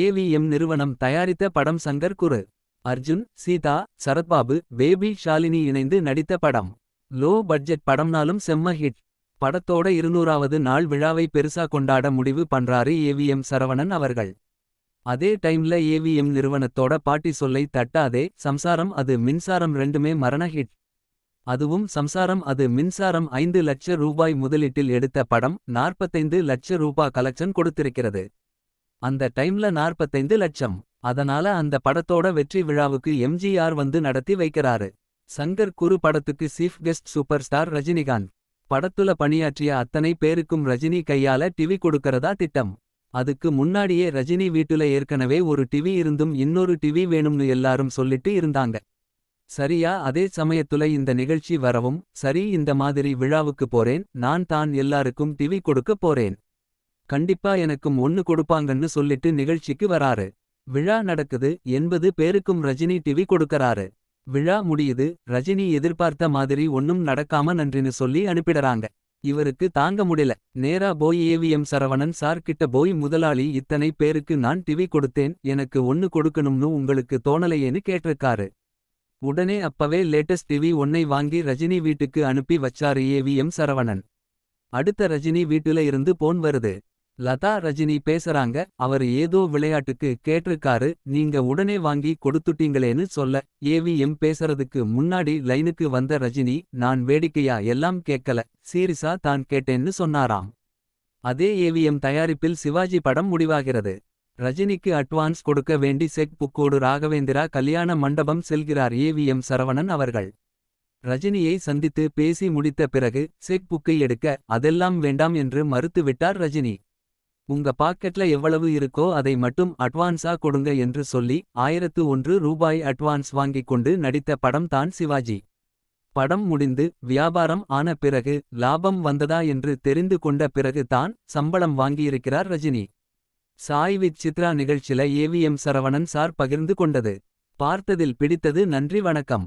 AVM நிறுவனம் தயாரித்த படம் சங்கர் குரு அர்ஜுன் சீதா சரத்பாபு பேபி ஷாலினி இணைந்து நடித்த படம். லோ பட்ஜெட் படம்னாலும் செம்ம ஹிட். படத்தோட இருநூறாவது நாள் விழாவை பெருசா கொண்டாட முடிவு பண்றாரு ஏவிஎம் சரவணன் அவர்கள். அதே டைம்ல ஏவிஎம் நிறுவனத்தோட பாட்டி சொல்லை தட்டாதே சம்சாரம் அது மின்சாரம் ரெண்டுமே மரண ஹிட். அதுவும் சம்சாரம் அது மின்சாரம் ஐந்து லட்ச ரூபாய் முதலீட்டில் எடுத்த படம் நாற்பத்தைந்து லட்ச ரூபா கலெக்ஷன் கொடுத்திருக்கிறது. அந்த டைம்ல நாற்பத்தைந்து லட்சம். அதனால அந்த படத்தோட வெற்றி விழாவுக்கு எம்ஜிஆர் வந்து நடத்தி வைக்கிறாரு. சங்கர் குரு படத்துக்கு chief guest super star Rajinikanth. படத்துல பணியாற்றிய அத்தனை பேருக்கும் ரஜினி கையால டிவி கொடுக்கறதா திட்டம். அதுக்கு முன்னாடியே ரஜினி வீட்டுல ஏற்கனவே ஒரு டிவி இருந்தும் இன்னொரு டிவி வேணும்னு எல்லாரும் சொல்லிட்டு இருந்தாங்க. சரியா அதே சமயத்துல இந்த நிகழ்ச்சி வரவும் சரி இந்த மாதிரி விழாவுக்கு போறேன் நான் தான் எல்லாருக்கும் டிவி கொடுக்க போறேன். கண்டிப்பா எனக்கும் ஒன்னு கொடுப்பாங்கன்னு சொல்லிட்டு நிகழ்ச்சிக்கு வராரு. விழா நடக்குது எண்பது பேருக்கும் ரஜினி டிவி கொடுக்கறாரு. விழா முடியுது ரஜினி எதிர்பார்த்த மாதிரி ஒன்னும் நடக்காம நன்றின்னு சொல்லி அனுப்பிடறாங்க. இவருக்கு தாங்க முடியல. நேரா போய் ஏவிஎம் சரவணன் சார் கிட்ட போய் முதலாளி இத்தனை பேருக்கு நான் டிவி கொடுத்தேன் எனக்கு ஒன்னு கொடுக்கணும்னு உங்களுக்கு தோணலையேன்னு கேட்டிருக்காரு. உடனே அப்பவே லேட்டஸ்ட் டிவி ஒன்னை வாங்கி ரஜினி வீட்டுக்கு அனுப்பி வச்சாரு ஏவிஎம் சரவணன். அடுத்த ரஜினி வீட்டுல இருந்து போன் வருது. லதா ரஜினி பேசுறாங்க அவர் ஏதோ விளையாட்டுக்கு கேட்டிருக்காரு நீங்க உடனே வாங்கி கொடுத்துட்டீங்களேன்னு சொல்ல ஏவிஎம் பேசுறதுக்கு முன்னாடி லைனுக்கு வந்த ரஜினி நான் வேடிக்கையா எல்லாம் கேட்கல சீரிசா தான் கேட்டேன்னு சொன்னாராம். அதே ஏவிஎம் தயாரிப்பில் சிவாஜி படம் முடிவாகிறது. ரஜினிக்கு அட்வான்ஸ் கொடுக்க வேண்டி செக் புக்கோடு ராகவேந்திரா கல்யாண மண்டபம் செல்கிறார் ஏவிஎம் சரவணன் அவர்கள். ரஜினியை சந்தித்து பேசி முடித்த பிறகு செக் புக்கை எடுக்க அதெல்லாம் வேண்டாம் என்று மறுத்துவிட்டார் ரஜினி. உங்க பாக்கெட்ல எவ்வளவு இருக்கோ அதை மட்டும் அட்வான்ஸா கொடுங்க என்று சொல்லி ஆயிரத்து ஒன்று ரூபாய் அட்வான்ஸ் வாங்கிக் கொண்டு நடித்த படம் தான் சிவாஜி. படம் முடிந்து வியாபாரம் ஆன பிறகு லாபம் வந்ததா என்று தெரிந்து கொண்ட பிறகு தான் சம்பளம் வாங்கியிருக்கிறார் ரஜினி. சாய் வித் சித்ரா நிகழ்ச்சில ஏவிஎம் சரவணன் சார் பகிர்ந்து கொண்டது. பார்த்ததில் பிடித்தது நன்றி வணக்கம்.